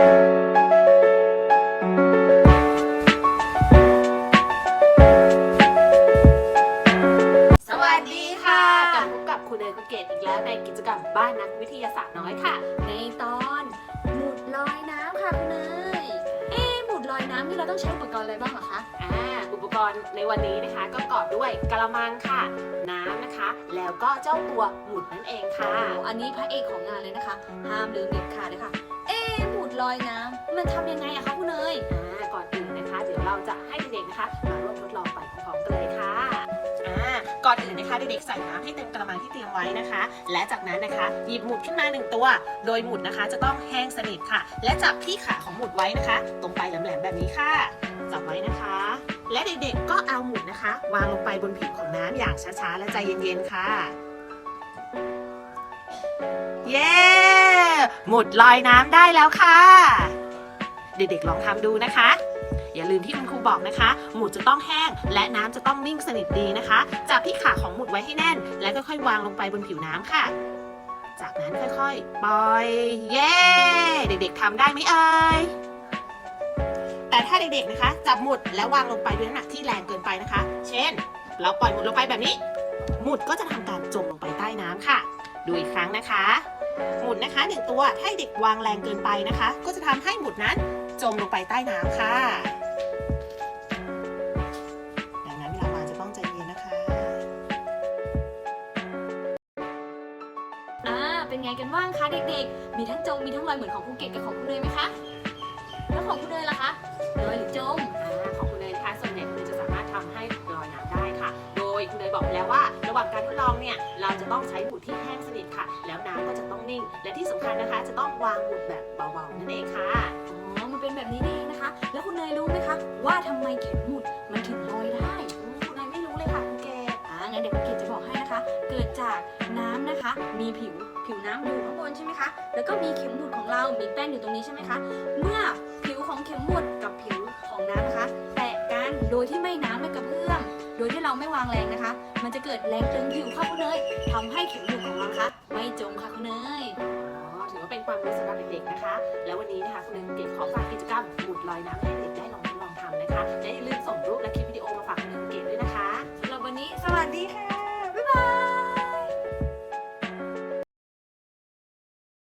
สวัสดีค่ะกลับพบกับคุณเนยคุณเกดอีกแล้วในกิจกรรมบ้านนักวิทยาศาสตร์น้อยค่ะ ในตอนหมุดลอยน้ำค่ะคุณเนยเอ๊ะหมุดลอยน้ำนี่เราต้องใช้อุปกรณ์อะไรบ้างเหรอคะอ่าอุปกรณ์ในวันนี้นะคะก็ประกอบด้วยกระมังค่ะ น้ำนะคะ แล้วก็เจ้าตัวหมุดนั่นเองค่ะอันนี้พระเอกของงานเลยนะคะ ห้ามลืมเด็ดขาดเลยค่ะเอ๊ะหมุด ลอยน้ำมันทำยังไงอะคะคุณเนยอ่าก่อนอื่นนะคะ เดี๋ยวเราจะให้เด็กๆนะคะมาร่วมทดลองไปพร้อมๆกันเลยค่ะอ่าก่อนอื่นนะคะเด็กๆใส่น้ำให้เต็มกระมังที่เตรียมไว้นะคะ และจากนั้นนะคะหยิบหมุดขึ้นมาหนึ่งตัว โดยหมุดนะคะจะต้องแห้งสนิทค่ะ และจับที่ขาของหมุดไว้นะคะ ตรงปลายแหลมๆแบบนี้ค่ะจับไว้นะคะ และเด็กๆก็เอาหมุดนะคะ วางลงไปบนผิวของน้ำอย่างช้าๆและใจเย็นๆค่ะ หมุดลอยน้ำได้แล้วค่ะ เด็กๆลองทำดูนะคะ อย่าลืมที่คุณครูบอกนะคะ หมุดจะต้องแห้ง และน้ำจะต้องนิ่งสนิทดีนะคะ จับที่ขาของหมุดไว้ให้แน่น และค่อยๆวางลงไปบนผิวน้ำค่ะ จากนั้นค่อยๆ ปล่อย เย้ เด็กๆทำได้ไหมเอ่ยแต่ถ้าเด็กๆนะคะ จับหมุดแล้ววางลงไปด้วยน้ำหนักที่แรงเกินไปนะคะ เช่น เราปล่อยหมุดลงไปแบบนี้ หมุดก็จะทำการจมลงไปใต้น้ำค่ะ ดูอีกครั้งนะคะ หมุดนะคะหนึ่งตัวถ้าเด็กวางแรงเกินไปนะคะ ก็จะทำให้หมุดนั้นจมลงไปใต้น้ำค่ะดังนั้นเวลาวางจะต้องใจเย็นนะคะอ่าเป็นไงกันบ้างคะเด็กๆ มีทั้งจมมีทั้งลอยเหมือนของคุณเกดกับของคุณเนยไหมคะแล้วของคุณเนยล่ะคะลอยหรือจมอ่าของคุณเนยนะคะส่วนใหญ่คุณเนยจะสามารถทำให้ลอยน้ำได้ค่ะ โดยคุณเนยบอกไปแล้วว่าระห ว่างการทดลองเนี่ยเราจะต้องใช้หมุดที่แห้งสนิทค่ะ แล้วน้ำก็จะต้องนิ่ง และที่สำคัญนะคะ จะต้องวางหมุดแบบเบาๆนั่นเองค่ะอ๋อมันเป็นแบบนี้นี่เองนะคะ แล้วคุณเนยรู้ไหมคะว่าทำไมเข็มหมุดมันถึงลอยได้อืมคุณเนยไม่รู้เลยค่ะคุณเกดอ่างั้นเดี๋ยวคุณเกดจะบอกให้นะคะ เกิดจากน้ำนะคะ มีผิวผิวน้ำอยู่ข้างบนใช่ไหมคะแล้วก็มีเข็มหมุดของเรา มีแป้นอยู่ตรงนี้ใช่ไหมคะเมื่อผิวของเข็มหมุดกับผิวางแรงนะคะ มันจะเกิดแรงตึงผิวค่ะคุณเนยทำให้ผิวหยุดของเรานะคะไม่จมค่ะคุณเนยอ๋อถือว่าเป็นความรู้สำหรับเด็กๆนะคะ แล้ววันนี้นะคะคุณเนยเกดขอฝากกิจกรรมหมุดลอยน้ำให้เด็กได้ลอง